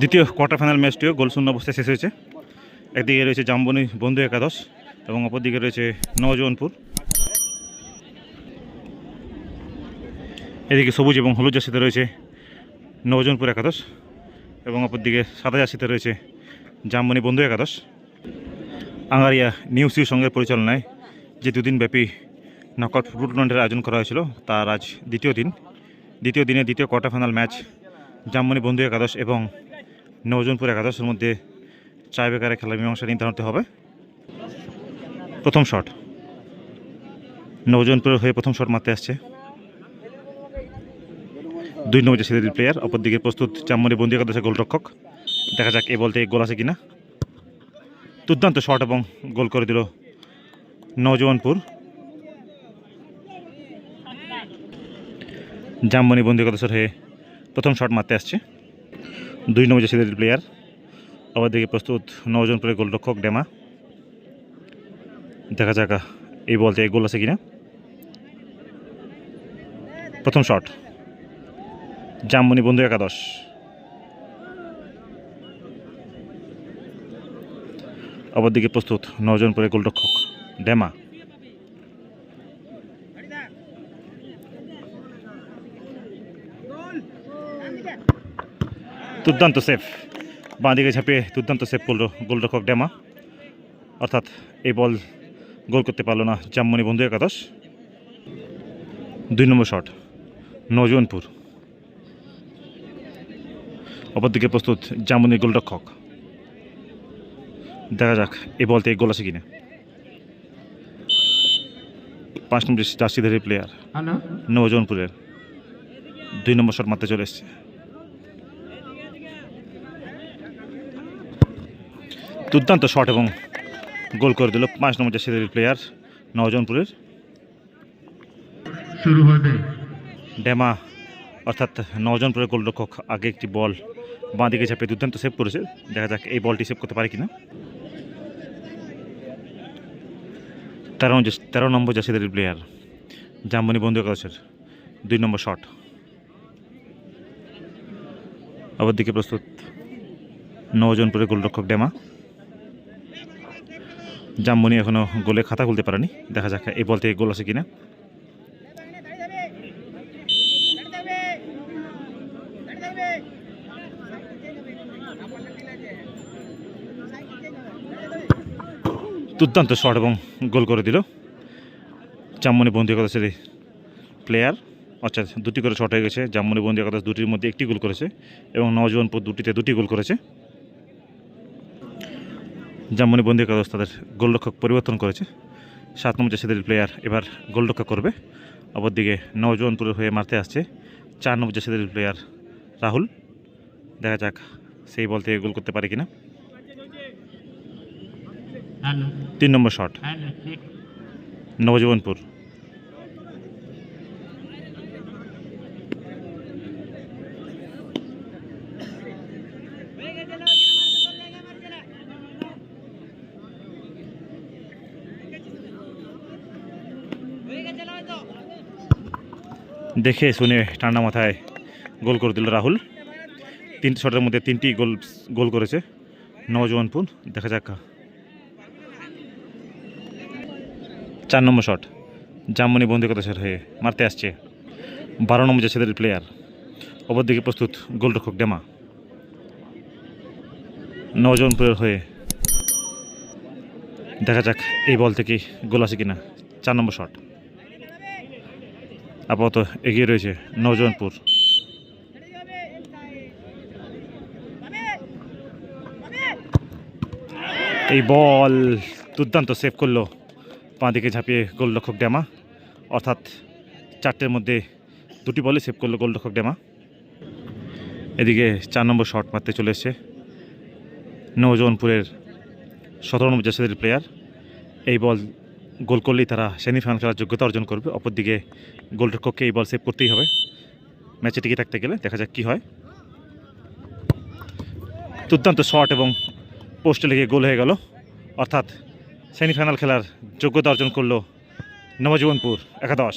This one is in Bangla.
দ্বিতীয় কোয়ার্টার ফাইনাল ম্যাচটিও গোল শূন্য অবস্থায় শেষ হয়েছে। একদিকে রয়েছে জাম্বনি বন্ধু একাদশ এবং অপরদিকে রয়েছে নজওয়ানপুর এদিকে সবুজ এবং হলুদ জার্সিতে রয়েছে নবজনপুর একাদশ এবং অপরদিকে সাদা জার্সিতে রয়েছে জামবনি বন্ধু একাদশ। আঙ্গারিয়া নিউ সিউ সঙ্গের পরিচালনায় যে দুদিনব্যাপী নকআউট ফুটবল টুর্নামেন্টের আয়োজন করা হয়েছিল, তার আজ দ্বিতীয় দিন। দ্বিতীয় দিনে দ্বিতীয় কোয়ার্টার ফাইনাল ম্যাচ জামবনি বন্ধু একাদশ এবং নবজনপুর একাদশের মধ্যে চায় বেকারে খেলা মীমাংসা নির্ধারণ হবে। প্রথম শট। নবজনপুরের হয়ে প্রথম শট মারতে আসছে। দুই নম্বর জার্সিদের প্লেয়ার। অপরদিকে প্রস্তুত চাম্মনি বন্দি একাদশের গোলরক্ষক। দেখা যাক এই বলতে গোল আছে কিনা। দুর্দান্ত শট এবং গোল করে দিল নজওয়ানপুর। জামবনি বন্দি একাদশের হয়ে প্রথম শট মারতে আসছে। দুই নম্বর জার্সিদের প্লেয়ার অপরদিকে প্রস্তুত নজওয়ানপুরের গোলরক্ষক ডেমা। দেখা যাক এই বলতে গোল আছে কিনা। প্রথম শট জামমনি বন্ধু একাদশ। অপরদিকে প্রস্তুত নজন পরে গোলরক্ষক ডেমা। দুর্দান্ত সেফ বাঁ দিকে ঝাঁপিয়ে দুর্দান্ত সেফ করল গোলরক্ষক ড্যামা অর্থাৎ এই বল গোল করতে পারল না জামমনি বন্ধু একাদশ। দুই নম্বর শট নজওয়ানপুর অপরদিকে প্রস্তুত জামুনি গোলরক্ষক দেখা যাক এই বলতে গোল আছে কিনা। পাঁচ নম্বর জার্সিধারী প্লেয়ার নৌজনপুরের দুই নম্বর শট মারতে চলে এসছে। দুর্দান্ত শট এবং গোল করে দিল পাঁচ নম্বর জার্সিধারী প্লেয়ার নজনপুরের শুরু হবে ডেমা অর্থাৎ নজনপুরের গোলরক্ষক আগে একটি বল বাঁ দিকে ঝাঁপিয়ে দুর্দান্ত সেভ করেছে। দেখা যাক এই বলটি সেভ করতে পারে কিনা। তেরো নম্বর তেরো নম্বর জাসিদের প্লেয়ার জামবনি বন্ধু একাদশের দুই নম্বর শট আবার দিকে প্রস্তুত নজনপুরের গোলরক্ষক ডেমা। জামবনি এখনও গোলে খাতা খুলতে পারেনি। দেখা যাক এই বল থেকে গোল আছে কিনা। দুর্দান্ত শট এবং গোল করে দিল। জাম্মনি বন্দি একাদশের প্লেয়ার আচ্ছা দুটি করে শট হয়ে গেছে। জাম্মনি বন্দি একাদশ দুটির মধ্যে একটি গোল করেছে এবং নজওয়ানপুর দুটিতে দুটি গোল করেছে। জাম্মনি বন্দি একাদশ তাদের গোলরক্ষক পরিবর্তন করেছে। সাত নম্বর জাসিদের প্লেয়ার এবার গোলরক্ষা করবে। অপরদিকে নজনপুরের হয়ে মারতে আসছে চার নম্বর জাসিদের প্লেয়ার রাহুল। দেখা যাক সেই বল থেকে গোল করতে পারে কিনা। তিন নম্বর শট নবজীবনপুর। দেখে শুনে ঠান্ডা মাথায় গোল করে দিল রাহুল। তিনটি শটের মধ্যে তিনটি গোল গোল করেছে নওজওয়ানপুর দেখা যাক। চার নম্বর শট। জামমনি বন্দি কথাসের হয়ে মারতে আসছে বারো নম্বর জাসিদের প্লেয়ার অপরদিকে প্রস্তুত গোলরক্ষক ডেমা। নজনপুরের হয়ে দেখা যাক এই বল থেকে গোল আছে কিনা। চার নম্বর শট। আপাতত এগিয়ে রয়েছে নজনপুর। এই বল দুর্দান্ত সেভ করল। বাঁ দিকে ঝাঁপিয়ে গোলরক্ষক ডেমা অর্থাৎ চারটের মধ্যে দুটি বলে সেভ করল গোলরক্ষক ডেমা এদিকে চার নম্বর শট মারতে চলে এসছে নৌজওয়ানপুরের সতেরো নম্বর জাসিদের প্লেয়ার এই বল গোল করলেই তারা সেমিফাইনাল খেলার যোগ্যতা অর্জন করবে। অপরদিকে গোলরক্ষককে এই বল সেভ করতেই হবে। ম্যাচে টিকে থাকতে গেলে দেখা যাক কি হয়। দুর্দান্ত শট এবং পোস্টে লেগে গোল হয়ে গেল। অর্থাৎ সেমিফাইনাল খেলার যোগ্যতা অর্জন করল নবজীবনপুর একাদশ।